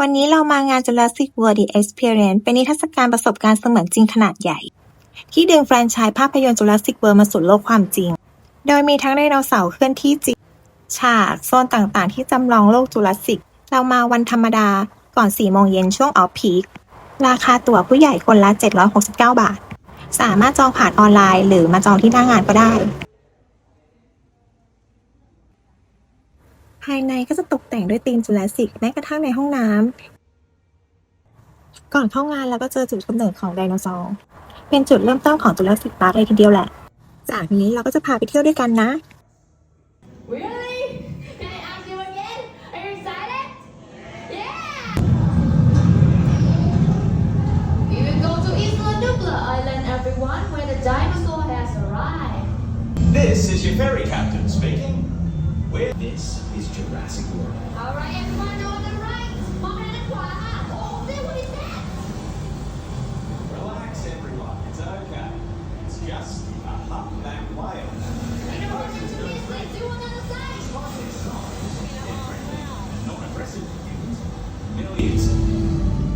วันนี้เรามางาน Jurassic World The Experience เป็นนิทรรศการประสบการณ์เสมือนจริงขนาดใหญ่ ที่ดึงแฟรนไชส์ภาพยนตร์ Jurassic World มาสู่โลกความจริง โดยมีทั้งไดโนเสาร์เคลื่อนที่จริง ฉากโซนต่างๆ ที่จำลองโลกจูราสสิก เรามาวันธรรมดาก่อน4โมงเย็นช่วงออฟพีคราคาตั๋วผู้ใหญ่คนละ 769 บาท สามารถจองผ่านออนไลน์ หรือมาจองที่หน้างานก็ได้ ภายในก็จะตกแต่งด้วยธีมจูราสสิกแม้กระทั่งในห้องน้ำก่อนเข้างานเราก็เจอจุดกำเนิดของไดโนเสาร์เป็นจุดเริ่มต้นของจูราสสิกพาร์คเลยทีเดียวแหละ จากนี้เราก็จะพาไปเที่ยวด้วยกันนะ Really? Can I ask you again? Are you excited? Yeah! We will go to Isla Nubla Island, everyone, where the dinosaur has arrived. This is your ferry captain speaking. Where this is Jurassic World. Alright, everyone on the right. Mom and the choir. Ah, oh, see what is that? Relax, everyone. It's okay. It's just a humpback whale. In the morning to this, let's do another side. Not aggressive humans. Millions.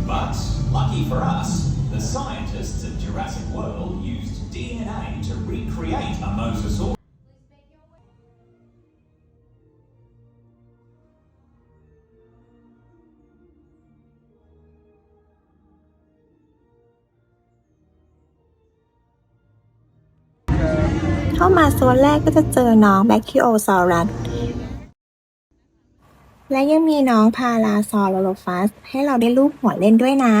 But lucky for us, the scientists at Jurassic World used DNA to เข้ามาโซนแรกก็จะเจอน้องแบคคิโอซอรัสและยังมีน้องพาราซอโลโลฟัส ให้เราได้รูปหัวเล่นด้วยนะ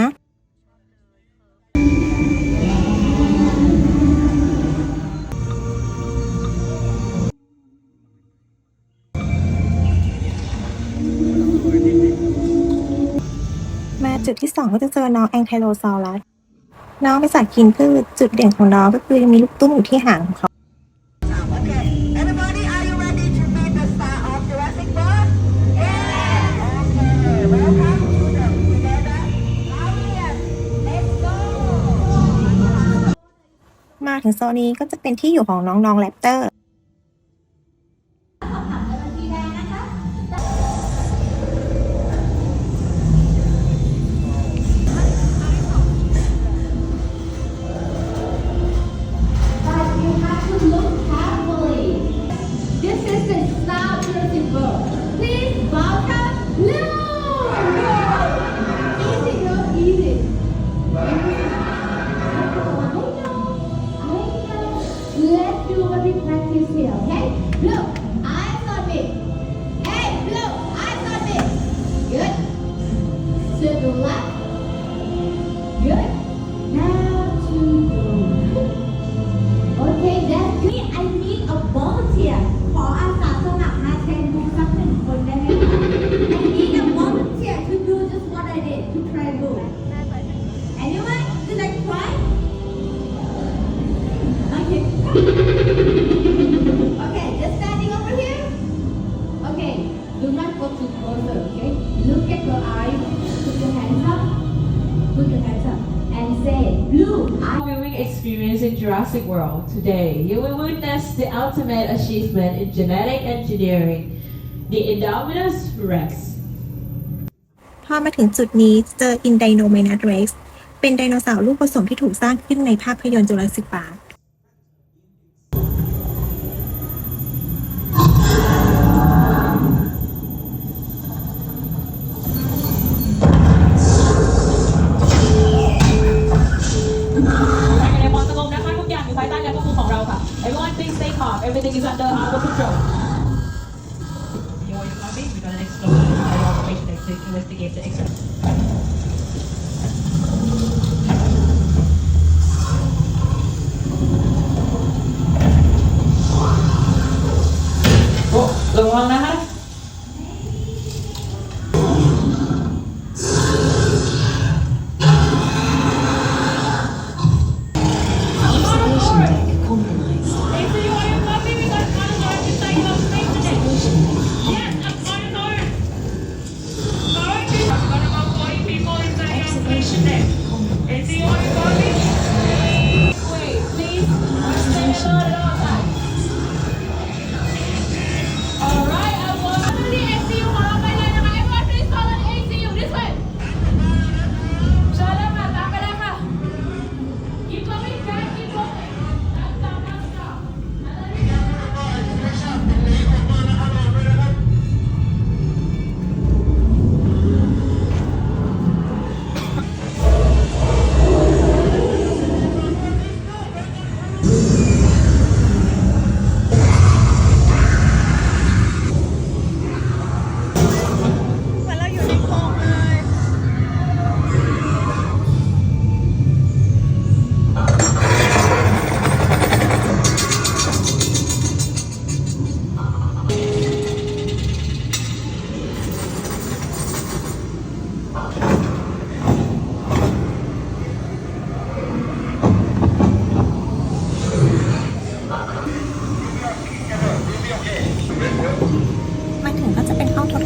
มาจุดที่สองก็จะเจอน้องแองไคโลซอรัส น้องเป็นสัตว์กินพืชจุดเด่นของน้องก็คือมีลูกตุ้มอยู่ที่หางของเขา ถึงโซนนี้ก็จะเป็นที่อยู่ของน้องๆแรปเตอร์ me, okay? Look. blue, I viewing experience in Jurassic World. Today, you will witness the ultimate achievement in genetic engineering, the Indominus Rex. พอมาถึงจุดนี้เจออินไดโนเมนัสเร็กซ์เป็นไดโนเสาร์ลูกผสมที่ถูกสร้างขึ้นในภาพยนตร์จูราสสิกปาร์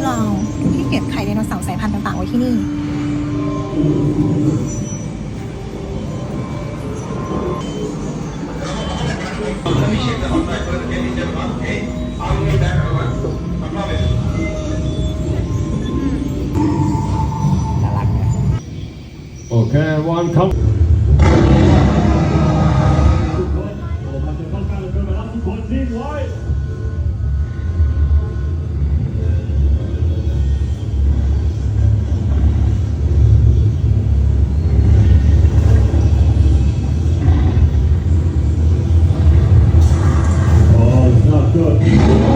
เราที่เก็บไข่ไดโนเสาร์สายพันธุ์ต่างๆไว้ที่นี่ Okay, one come. ทุกคนออาจะต้องการเป็นเวลนทุกคนทิ้ไว้ people.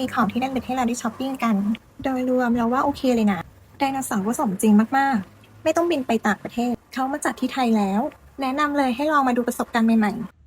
มีของที่น่นไปให้เราได้ช้อปปิ้งกัน โดยรวมเราว่าโอเคเลยนะ ไดโนเสาร์ก็สมจริงมากๆ ไม่ต้องบินไปต่างประเทศ เขามาจัดที่ไทยแล้ว แนะนำเลยให้ลองมาดูประสบการณ์ใหม่ๆ